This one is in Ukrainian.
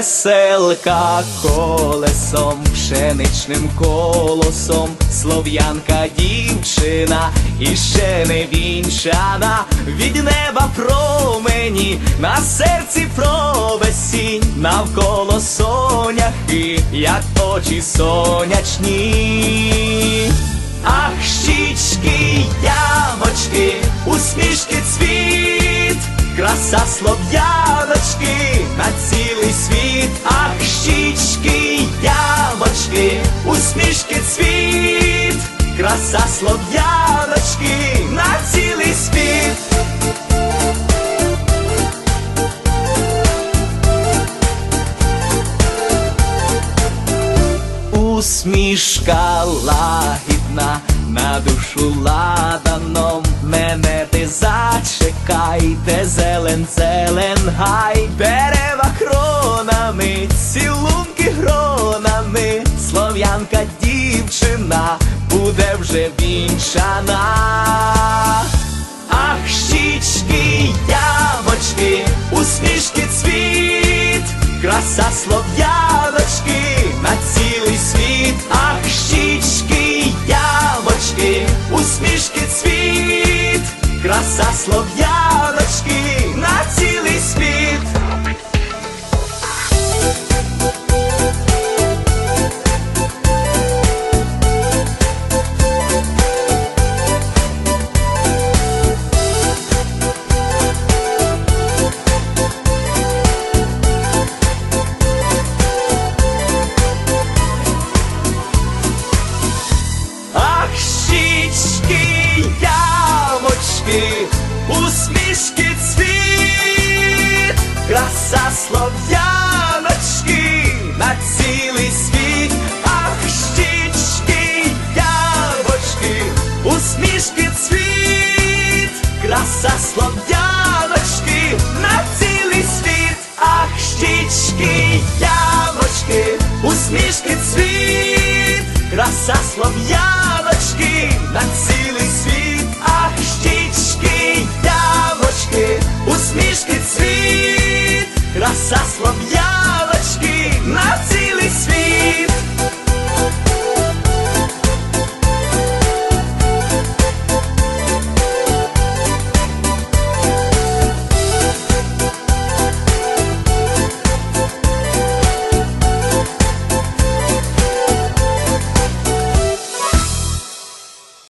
веселка колесом, пшеничним колосом, слов'янка дівчина і ще не вінчана, від неба промені, на серці провесінь, навколо соняхи, як очі сонячні. Ах, щічки, ямочки, усмішки цвіт, краса слов'яночки усмішки цвіт, краса слов'яночки на цілий світ. Усмішка лагідна на душу ладаном. Мене ти зачекайте, зелен, зелен гай, дерева кронами, слов'янка дівчина буде вже вінчана. Ах, щічки, ямочки, усмішки цвіт, краса слов'яночки на цілий світ, ах, щічки, ямочки, усмішки цвіт, краса слов'яночки слов'яночки на цілий світ, ах, щічки, ямочки, усмішки цвіт, краса слов'яночки на цілий світ, ах, щічки, ямочки, усмішки цвіт, краса слов'яночки на цілий світ.